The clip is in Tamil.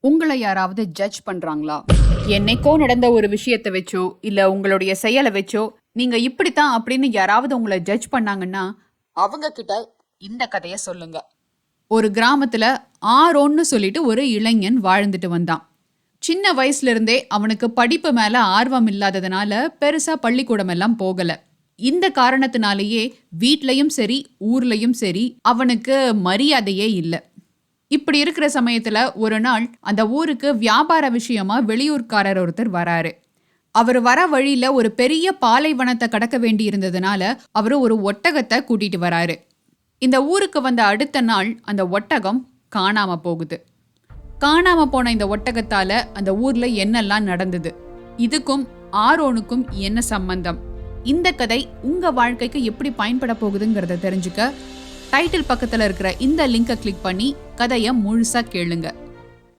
உங்களை யாராவது ஜட்ஜ் பண்றாங்களா? என்னைக்கோ நடந்த ஒரு விஷயத்தை வச்சோ இல்ல உங்களுடைய செயலை வச்சோ நீங்க இப்படித்தான் அப்படின்னு யாராவது உங்களை ஜட்ஜ் பண்ணாங்கன்னா அவங்க கிட்ட இந்த கதைய சொல்லுங்க. ஒரு கிராமத்துல ஆரோன்னு சொல்லிட்டு ஒரு இளைஞன் வாழ்ந்துட்டு வந்தான். சின்ன வயசுல இருந்தே அவனுக்கு படிப்பு மேல ஆர்வம் இல்லாததுனால பெருசா பள்ளிக்கூடம் எல்லாம் போகல. இந்த காரணத்தினாலேயே வீட்லயும் சரி ஊர்லயும் சரி அவனுக்கு மரியாதையே இல்லை. இப்படி இருக்கிற சமயத்துல ஒரு நாள் அந்த ஊருக்கு வியாபார விஷயமா வெளியூர்காரர் ஒருத்தர் வராரு. அவர் வர வழியில ஒரு பெரிய பாலைவனத்தை கடக்க வேண்டி இருந்ததுனால அவர் ஒரு ஒட்டகத்தை கூட்டிட்டு வராரு. இந்த ஊருக்கு வந்த அடுத்த நாள் அந்த ஒட்டகம் காணாம போகுது. காணாம போன இந்த ஒட்டகத்தால அந்த ஊர்ல என்னெல்லாம் நடந்தது? இதுக்கும் ஆரோனுக்கும் என்ன சம்பந்தம்? இந்த கதை உங்க வாழ்க்கைக்கு எப்படி பயன்பட போகுதுங்கிறத தெரிஞ்சுக்க டைட்டில் பக்கத்தில் இருக்கிற இந்த லிங்கை கிளிக் பண்ணி கதையை முழுசாக கேளுங்க.